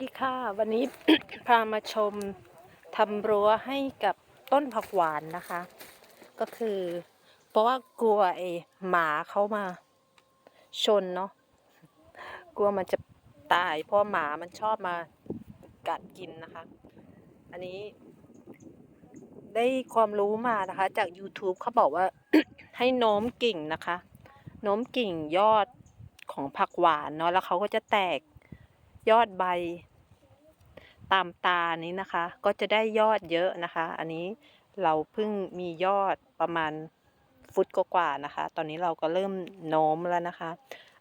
สวัสดีค่ะวันนี้พามาชมทำรั้วให้กับต้นผักหวานนะคะ ก็คือ เพราะว่ากลัวไอหมาเขามาชนเนาะกลัวมันจะตาย เพราะหมามันชอบมากัดกินนะคะ อันนี้ ได้ความรู้มานะคะ จาก YouTube เขาบอกว่าให้โน้มกิ่งนะคะโน้มกิ่งยอดของผักหวานเนาะแล้วเขาก็จะแตกยอดใบ ตามตานี้นะคะ ก็จะได้ยอดเยอะนะคะ อันนี้เราเพิ่งมียอดประมาณฟุตกว่าๆนะคะ ตอนนี้เราก็เริ่มโน้มแล้วนะคะ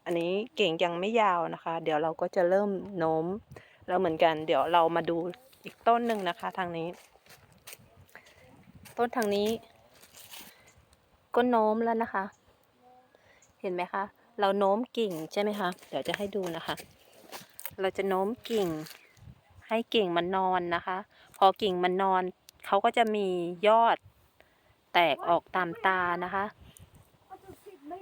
อันนี้กิ่งยังไม่ยาวนะคะ เดี๋ยวเราก็จะเริ่มโน้มแล้วเหมือนกัน เดี๋ยวเรามาดูอีกต้นหนึ่งนะคะ ทางนี้ ต้นทางนี้ ก็โน้มแล้วนะคะ เห็นไหมคะ เราโน้มกิ่งใช่ไหมคะ เดี๋ยวจะให้ดูนะคะ เราจะโน้มกิ่ง ให้กิ่งมันนอนนะคะ พอกิ่งมันนอนเขาก็จะมียอดแตกออกตามตานะคะ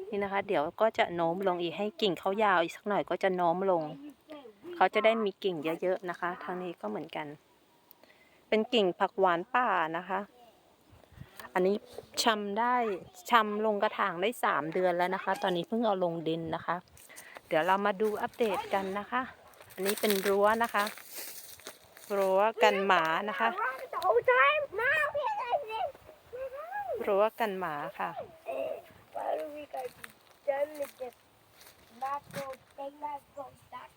นี่นะคะ เดี๋ยวก็จะโน้มลงอีกให้กิ่งเขายาวอีกสักหน่อยก็จะโน้มลง เขาจะได้มีกิ่งเยอะๆนะคะ ทางนี้ก็เหมือนกัน เป็นกิ่งผักหวานป่านะคะ อันนี้ชำได้ชำลงกระถางได้สามเดือนแล้วนะคะ ตอนนี้เพิ่งเอาลงดินนะคะ เดี๋ยวเรามาดูอัปเดตกันนะคะ อันนี้เป็นรั้วนะคะ รั้วกันหมานะคะ Around it the whole time? Now he's like this. รั้วกันหมาค่ะ Why do we guys done with this? Not go, they not go start the time.